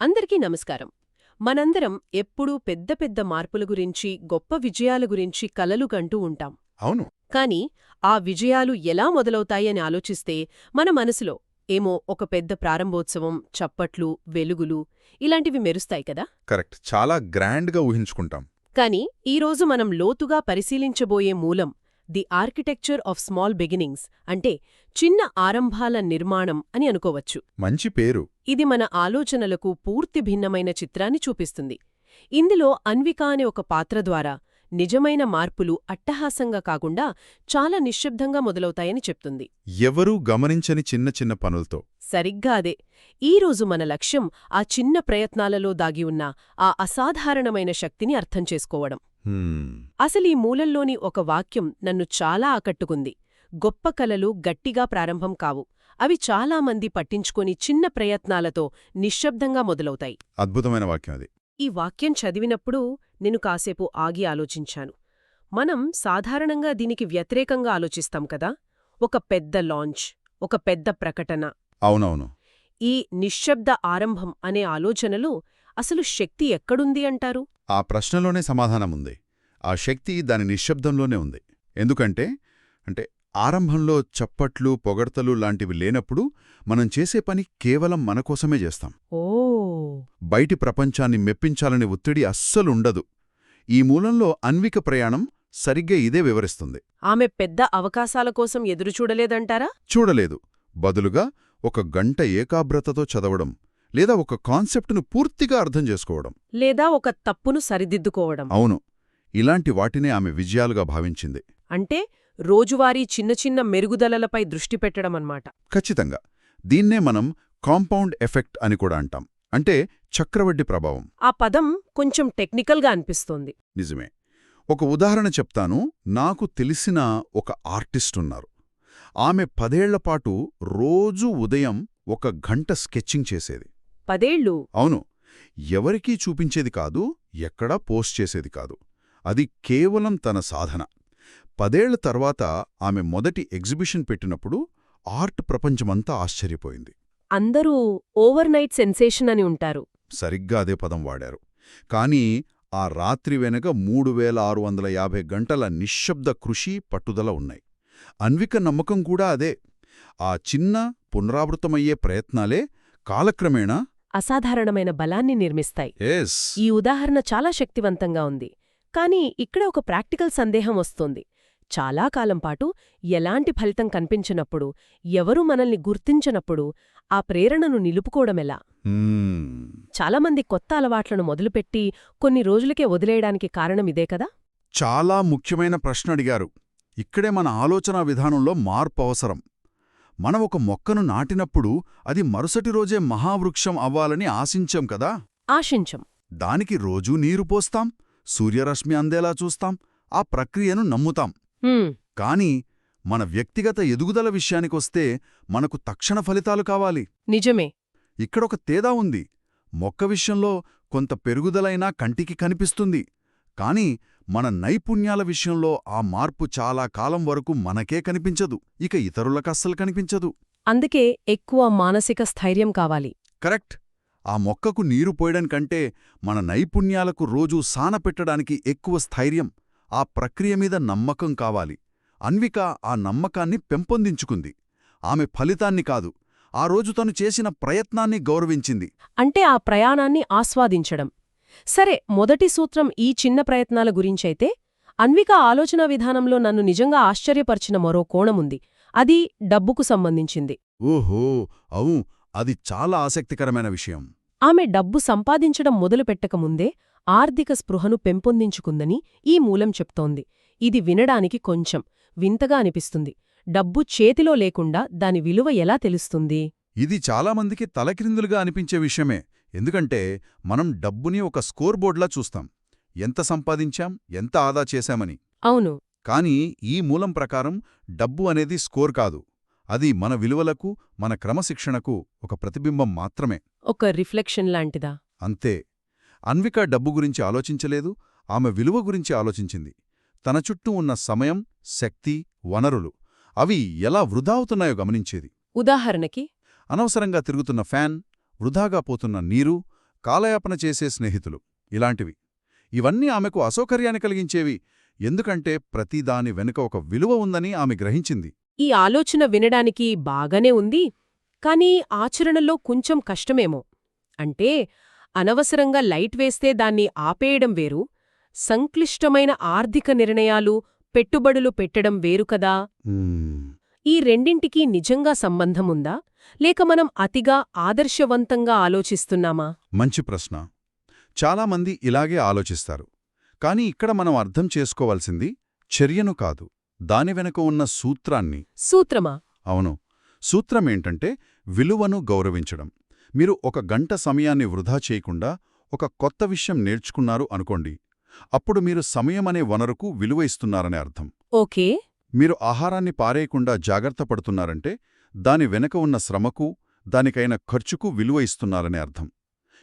అందరికీ నమస్కారం. మనందరం ఎప్పుడూ పెద్ద పెద్ద మార్పుల గురించి గొప్ప విజయాల గురించి కలలు కంటూ ఉంటాం. అవును. కాని ఆ విజయాలు ఎలా మొదలవుతాయని ఆలోచిస్తే మన మనసులో ఏమో ఒక పెద్ద ప్రారంభోత్సవం చప్పట్లు వెలుగులు ఇలాంటివి మెరుస్తాయి కదా? కరెక్ట్. చాలా గ్రాండ్గా ఊహించుకుంటాం. కాని ఈరోజు మనం లోతుగా పరిశీలించబోయే మూలం the architecture of small beginnings అంటే చిన్న ఆరంభాల నిర్మాణం అని అనుకోవచ్చు. మంచి పేరు. ఇది మన ఆలోచనలకు పూర్తి భిన్నమైన చిత్రాన్ని చూపిస్తుంది. ఇందులో అన్విక అనే ఒక పాత్ర ద్వారా నిజమైన మార్పులు అట్టహాసంగా కాకుండా చాలా నిశ్శబ్దంగా మొదలవుతాయని చెప్తుంది. ఎవరూ గమనించని చిన్న చిన్న పనులతో. సరిగ్గా అదే. ఈరోజు మన లక్ష్యం ఆ చిన్న ప్రయత్నాలలో దాగి ఉన్న ఆ అసాధారణమైన శక్తిని అర్థం చేసుకోవడం. అసలీ మూలంలోని ఒక వాక్యం నన్ను చాలా ఆకట్టుకుంది. గొప్ప కలలు గట్టిగా ప్రారంభం కావు. అవి చాలామంది పట్టించుకొని చిన్న ప్రయత్నాలతో నిశ్శబ్దంగా మొదలవుతాయి. అద్భుతమైన వాక్యం అది. ఈ వాక్యం చదివినప్పుడు నేను కాసేపు ఆగి ఆలోచించాను. మనం సాధారణంగా దీనికి వ్యతిరేకంగా ఆలోచిస్తాం కదా? ఒక పెద్ద లాంచ్ ఒక పెద్ద ప్రకటన. అవునవును. ఈ నిశ్శబ్ద ఆరంభం అనే ఆలోచనలో అసలు శక్తి ఎక్కడుంది అంటారు? ఆ ప్రశ్నలోనే సమాధానముంది ఆ శక్తి దాని నిశ్శబ్దంలోనే ఉంది. ఎందుకంటే అంటే ఆరంభంలో చప్పట్లు పొగడ్తలు లాంటివి లేనప్పుడు మనం చేసే పని కేవలం మన కోసమే చేస్తాం. ఓ. బయటి ప్రపంచాన్ని మెప్పించాలనే ఒత్తిడి అస్సలుండదు ఈ మూలంలో అన్విక ప్రయాణం సరిగ్గా ఇదే వివరిస్తుంది. ఆమె పెద్ద అవకాశాల కోసం ఎదురుచూడలేదంటారా చూడలేదు. బదులుగా ఒక గంట ఏకాగ్రతతో చదవడం లేదా ఒక కాన్సెప్టును పూర్తిగా అర్థం చేసుకోవడం. లేదా ఒక తప్పును సరిదిద్దుకోవడం. అవును. ఇలాంటి వాటినే ఆమె విజయాలుగా భావించింది. అంటే రోజువారీ చిన్న చిన్న మెరుగుదలలపై దృష్టి పెట్టడమన్నమాట. ఖచ్చితంగా. దీన్నే మనం కాంపౌండ్ ఎఫెక్ట్ అని కూడా అంటాం. అంటే చక్రవడ్డీ ప్రభావం. ఆ పదం కొంచెం టెక్నికల్గా అనిపిస్తోంది. నిజమే. ఒక ఉదాహరణ చెప్తాను. నాకు తెలిసిన ఒక ఆర్టిస్ట్ ఉన్నారు. ఆమె పదేళ్ళపాటు రోజూ ఉదయం ఒక గంట స్కెచ్చింగ్ చేసేది. పదేళ్ళు? అవును. ఎవరికీ చూపించేది కాదు ఎక్కడా పోస్ట్ చేసేది కాదు. అది కేవలం తన సాధన. పదేళ్ళ తర్వాత ఆమె మొదటి ఎగ్జిబిషన్ పెట్టినప్పుడు ఆర్ట్ ప్రపంచమంతా ఆశ్చర్యపోయింది. అందరూ ఓవర్ నైట్ సెన్సేషన్ అని ఉంటారు. సరిగ్గా అదే పదం వాడారు. కానీ ఆ రాత్రి వెనక మూడు వేల ఆరు వందల యాభై గంటల నిశ్శబ్ద కృషి పట్టుదల ఉన్నాయి. అన్విక నమ్మకం కూడా అదే. ఆ చిన్న పునరావృతమయ్యే ప్రయత్నాలే కాలక్రమేణా అసాధారణమైన బలాన్ని నిర్మిస్తాయి. ఈ ఉదాహరణ చాలా శక్తివంతంగా ఉంది. కానీ ఇక్కడ ఒక ప్రాక్టికల్ సందేహం వస్తోంది. చాలా కాలం పాటు ఎలాంటి ఫలితం కనిపించినప్పుడు ఎవరూ మనల్ని గుర్తించనప్పుడు ఆ ప్రేరణను నిలుపుకోవడమెలా. చాలామంది కొత్త అలవాట్లను మొదలుపెట్టి కొన్ని రోజులకే వదిలేయడానికి కారణం ఇదే కదా? చాలా ముఖ్యమైన ప్రశ్న అడిగారు. ఇక్కడే మన ఆలోచనా విధానంలో మార్పు అవసరం. మనం ఒక మొక్కను నాటినప్పుడు అది మరుసటి రోజే మహావృక్షం అవ్వాలని ఆశించాం కదా? ఆశించం. దానికి రోజూ నీరు పోస్తాం సూర్యరశ్మి అందేలా చూస్తాం ఆ ప్రక్రియను నమ్ముతాం. కాని మన వ్యక్తిగత ఎదుగుదల విషయానికొస్తే మనకు తక్షణ ఫలితాలు కావాలి. నిజమే. ఇక్కడొక తేడా ఉంది. మొక్క విషయంలో కొంత పెరుగుదలైనా కంటికి కనిపిస్తుంది. కాని మన నైపుణ్యాల విషయంలో ఆ మార్పు చాలా కాలం వరకు మనకే కనిపించదు. ఇక ఇతరులకస్సలు కనిపించదు. అందుకే ఎక్కువ మానసిక స్థైర్యం కావాలి. కరెక్ట్. ఆ మొక్కకు నీరు పోయడం కంటే మన నైపుణ్యాలకు రోజూ సానపెట్టడానికి ఎక్కువ స్థైర్యం. ఆ ప్రక్రియ మీద నమ్మకం కావాలి. అన్విక ఆ నమ్మకాన్ని పెంపొందించుకుంది. ఆమె ఫలితాన్ని కాదు ఆ రోజు తను చేసిన ప్రయత్నాన్ని గౌరవించింది. అంటే ఆ ప్రయాణాన్ని ఆస్వాదించడం. సరే మొదటి సూత్రం ఈ చిన్న ప్రయత్నాల గురించైతే అన్విక ఆలోచనా విధానంలో నన్ను నిజంగా ఆశ్చర్యపరిచిన మరో కోణముంది అది డబ్బుకు సంబంధించింది. ఓహో! అవు అది చాలా ఆసక్తికరమైన విషయం. ఆమె డబ్బు సంపాదించడం మొదలుపెట్టకముందే ఆర్థిక స్పృహను పెంపొందించుకుందని ఈ మూలం చెప్తోంది. ఇది వినడానికి కొంచెం వింతగా అనిపిస్తుంది. డబ్బు చేతిలో లేకుండా దాని విలువ ఎలా తెలుస్తుంది? ఇది చాలామందికి తలక్రిందులుగా అనిపించే విషయమే. ఎందుకంటే మనం డబ్బుని ఒక స్కోర్ బోర్డ్లా చూస్తాం. ఎంత సంపాదించాం ఎంత ఆదా చేశామని. అవును. కానీ ఈ మూలం ప్రకారం డబ్బు అనేది స్కోర్ కాదు. అది మన విలువలకు మన క్రమశిక్షణకు ఒక ప్రతిబింబం మాత్రమే. ఒక రిఫ్లెక్షన్ లాంటిదా? అంతే. అన్విక డబ్బు గురించి ఆలోచించలేదు ఆమె విలువ గురించి ఆలోచించింది. తన చుట్టూ ఉన్న సమయం శక్తి వనరులు అవి ఎలా వృధా అవుతున్నాయో గమనించేది. ఉదాహరణకి? అనవసరంగా తిరుగుతున్న ఫ్యాన్ వృధాగా పోతున్న నీరు కాలయాపన చేసే స్నేహితులు ఇలాంటివి. ఇవన్నీ ఆమెకు అసౌకర్యాన్ని కలిగించేవి ఎందుకంటే ప్రతిదాని వెనుక ఒక విలువ ఉందని ఆమె గ్రహించింది. ఈ ఆలోచన వినడానికి బాగానే ఉంది కానీ ఆచరణలో కొంచెం కష్టమేమో. అంటే అనవసరంగా లైట్ వేస్తే దాన్ని ఆపేయడం వేరు సంక్లిష్టమైన ఆర్థిక నిర్ణయాలు పెట్టుబడులు పెట్టడం వేరు కదా. ఈ రెండింటికీ నిజంగా సంబంధముందా లేక మనం అతిగా ఆదర్శవంతంగా ఆలోచిస్తున్నామా? మంచి ప్రశ్న. చాలామంది ఇలాగే ఆలోచిస్తారు కాని ఇక్కడ మనం అర్థం చేసుకోవాల్సింది చర్యను కాదు. దాని వెనుక ఉన్న సూత్రాన్ని సూత్రమా? అవును. సూత్రమేంటంటే విలువను గౌరవించడం. మీరు ఒక గంట సమయాన్ని వృధా చేయకుండా ఒక కొత్త విషయం నేర్చుకున్నారు అనుకోండి. అప్పుడు మీరు సమయమనే వనరుకు విలువ ఇస్తున్నారనే అర్థం. ఓకే. మీరు ఆహారాన్ని పారేయకుండా జాగ్రత్త పడుతున్నారంటే దాని వెనక ఉన్న శ్రమకు దానికైన ఖర్చుకు విలువ ఇస్తున్నారనే అర్థం.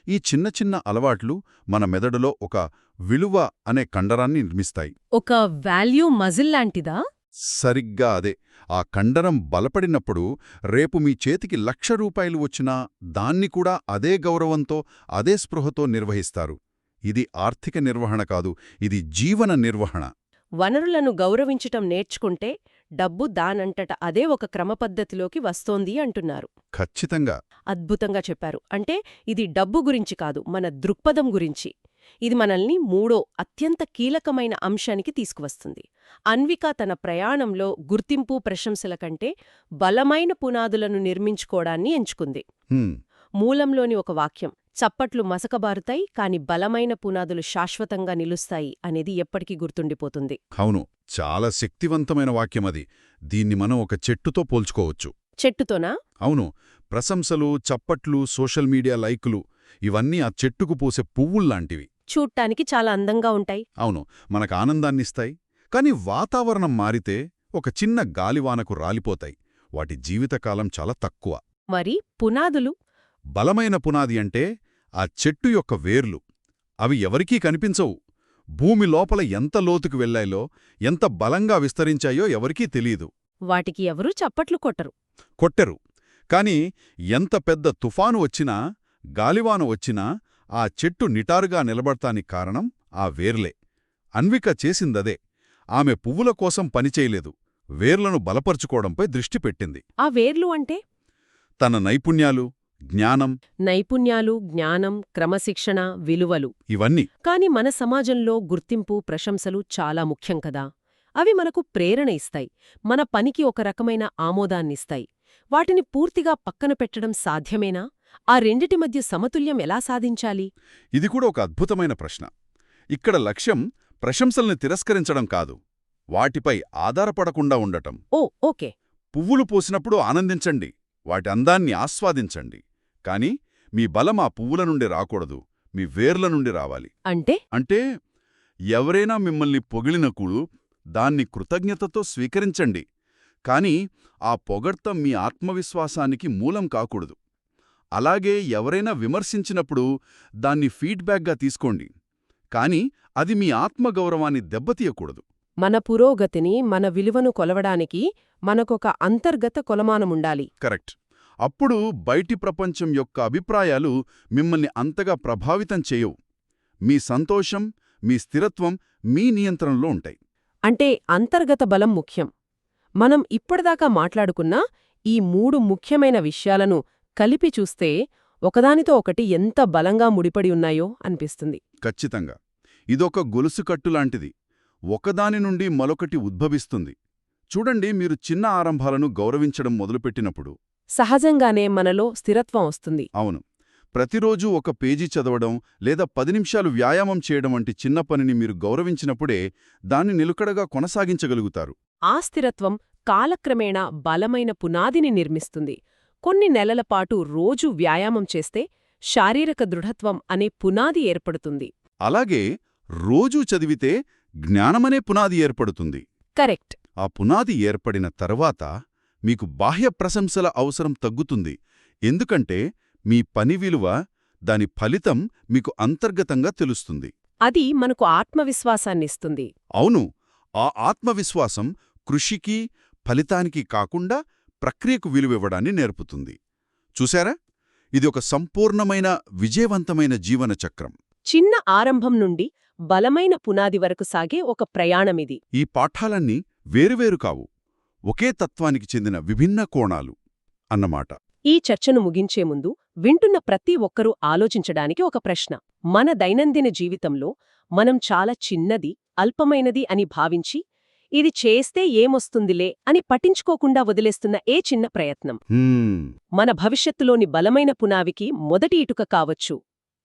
ఈ చిన్న చిన్న అలవాట్లు మన మెదడులో ఒక విలువ అనే కండరాన్ని నిర్మిస్తాయి. ఒక వాల్యూ మజిల్ లాంటిదా? సరిగ్గా అదే. ఆ కండరం బలపడినప్పుడు రేపు మీ చేతికి లక్ష రూపాయలు వచ్చినా దాన్ని కూడా అదే గౌరవంతో అదే స్పృహతో నిర్వహిస్తారు. ఇది ఆర్థిక నిర్వహణ కాదు ఇది జీవన నిర్వహణ. వనరులను గౌరవించటం నేర్చుకుంటే డబ్బు దానంతట అదే ఒక క్రమపద్ధతిలోకి వస్తోంది అంటున్నారు. ఖచ్చితంగా. అద్భుతంగా చెప్పారు. అంటే ఇది డబ్బు గురించి కాదు మన దృక్పథం గురించి. ఇది మనల్ని మూడో అత్యంత కీలకమైన అంశానికి తీసుకువస్తుంది. అన్విక తన ప్రయాణంలో గుర్తింపు ప్రశంసల కంటే బలమైన పునాదులను నిర్మించుకోవడాన్ని ఎంచుకుంది. మూలంలోని ఒక వాక్యం చప్పట్లు మసకబారుతాయి కాని బలమైన పునాదులు శాశ్వతంగా నిలుస్తాయి అనేది ఎప్పటికీ గుర్తుండిపోతుంది. అవును చాలా శక్తివంతమైన వాక్యమది దీన్ని మనం ఒక చెట్టుతో పోల్చుకోవచ్చు. చెట్టుతోనా? అవును ప్రశంసలు చప్పట్లు సోషల్ మీడియా లైకులు ఇవన్నీ ఆ చెట్టుకు పూసే పువ్వుల్లాంటివి. చూడ్డానికి చాలా అందంగా ఉంటాయి. అవును మనకు ఆనందాన్నిస్తాయి కాని వాతావరణం మారితే ఒక చిన్న గాలివానకు రాలిపోతాయి. వాటి జీవితకాలం చాలా తక్కువ. మరి పునాదులు? బలమైన పునాది అంటే ఆ చెట్టు యొక్క వేర్లు. అవి ఎవరికీ కనిపించవు. భూమి లోపల ఎంత లోతుకు వెళ్ళాయో ఎంత బలంగా విస్తరించాయో ఎవరికీ తెలీదు. వాటికి ఎవరూ చప్పట్లు కొట్టరు. కొట్టెరు. కాని ఎంత పెద్ద తుఫాను వచ్చినా గాలివాను వచ్చినా ఆ చెట్టు నిటారుగా నిలబడటానికి కారణం ఆ వేర్లే. అన్విక చేసిందదే. ఆమె పువ్వుల కోసం పనిచేయలేదు వేర్లను బలపరుచుకోవడంపై దృష్టి పెట్టింది. ఆ వేర్లు అంటే? తన నైపుణ్యాలు జ్ఞానం నైపుణ్యాలు జ్ఞానం క్రమశిక్షణ విలువలు. ఇవన్నీ కాని మన సమాజంలో గుర్తింపు ప్రశంసలు చాలా ముఖ్యం కదా. అవి మనకు ప్రేరణ ఇస్తాయి. మన పనికి ఒక రకమైన ఆమోదాన్నిస్తాయి. వాటిని పూర్తిగా పక్కన పెట్టడం సాధ్యమేనా? ఆ రెండిటి మధ్య సమతుల్యం ఎలా సాధించాలి? ఇది కూడా ఒక అద్భుతమైన ప్రశ్న. ఇక్కడ లక్ష్యం ప్రశంసల్ని తిరస్కరించడం కాదు. వాటిపై ఆధారపడకుండా ఉండటం. Oh okay. పువ్వులు పూసినప్పుడు ఆనందించండి. వాటి అందాన్ని ఆస్వాదించండి. కాని మీ బలం ఆ పువ్వుల నుండి రాకూడదు. మీ వేర్ల నుండి రావాలి. అంటే? అంటే ఎవరైనా మిమ్మల్ని పొగిలినప్పుడు దాన్ని కృతజ్ఞతతో స్వీకరించండి. కాని ఆ పొగడ్త మీ ఆత్మవిశ్వాసానికి మూలం కాకూడదు. అలాగే ఎవరైనా విమర్శించినప్పుడు దాన్ని ఫీడ్బ్యాక్గా తీసుకోండి. కాని అది మీ ఆత్మగౌరవాన్ని దెబ్బతీయకూడదు. మన పురోగతిని మన విలువను కొలవడానికి మనకొక అంతర్గత కొలమానముండాలి. కరెక్ట్. అప్పుడు బయటి ప్రపంచం యొక్క అభిప్రాయాలు మిమ్మల్ని అంతగా ప్రభావితం చేయవు. మీ సంతోషం మీ స్థిరత్వం మీ నియంత్రణలో ఉంటాయి. అంటే అంతర్గత బలం ముఖ్యం. మనం ఇప్పటిదాకా మాట్లాడుకున్న ఈ మూడు ముఖ్యమైన విషయాలను కలిపి చూస్తే ఒకదానితో ఒకటి ఎంత బలంగా ముడిపడి ఉన్నాయో అనిపిస్తుంది. ఖచ్చితంగా. ఇదొక గొలుసు కట్టులాంటిది ఒకదాని నుండి మరొకటి ఉద్భవిస్తుంది. చూడండి మీరు చిన్న ఆరంభాలను గౌరవించడం మొదలుపెట్టినప్పుడు. సహజంగానే మనలో స్థిరత్వం వస్తుంది. అవును. ప్రతిరోజూ ఒక పేజీ చదవడం లేదా పది నిమిషాలు వ్యాయామం చేయడం వంటి చిన్న పనిని మీరు గౌరవించినప్పుడే దాన్ని నిలుకడగా కొనసాగించగలుగుతారు. ఆ స్థిరత్వం కాలక్రమేణా బలమైన పునాదిని నిర్మిస్తుంది. కొన్ని నెలల పాటు రోజూ వ్యాయామం చేస్తే శారీరక దృఢత్వం అనే పునాది ఏర్పడుతుంది. అలాగే రోజూ చదివితే జ్ఞానమనే పునాది ఏర్పడుతుంది. కరెక్ట్. ఆ పునాది ఏర్పడిన తర్వాత మీకు బాహ్య ప్రశంసల అవసరం తగ్గుతుంది. ఎందుకంటే మీ పని విలువ దాని ఫలితం మీకు అంతర్గతంగా తెలుస్తుంది. అది మనకు ఆత్మవిశ్వాసాన్నిస్తుంది అవును ఆ ఆత్మవిశ్వాసం కృషికి ఫలితానికి కాకుండా ప్రక్రియకు విలువివ్వడాన్ని నేర్పుతుంది. చూశారా? ఇది ఒక సంపూర్ణమైన విజయవంతమైన జీవన చక్రం. చిన్న ఆరంభం నుండి బలమైన పునాది వరకు సాగే ఒక ప్రయాణమిది ఈ పాఠాలన్నీ వేరువేరు కావు. ఒకే తత్వానికి చెందిన విభిన్న కోణాలు అన్నమాట. ఈ చర్చను ముగించే ముందు వింటున్న ప్రతి ఒక్కరూ ఆలోచించడానికి ఒక ప్రశ్న. మన దైనందిన జీవితంలో మనం చాలా చిన్నది అల్పమైనది అని భావించి ఇది చేస్తే ఏమొస్తుందిలే అని పట్టించుకోకుండా వదిలేస్తున్న ఏ చిన్న ప్రయత్నం? మన భవిష్యత్తులోని బలమైన పునావికి మొదటి ఇటుక కావచ్చు.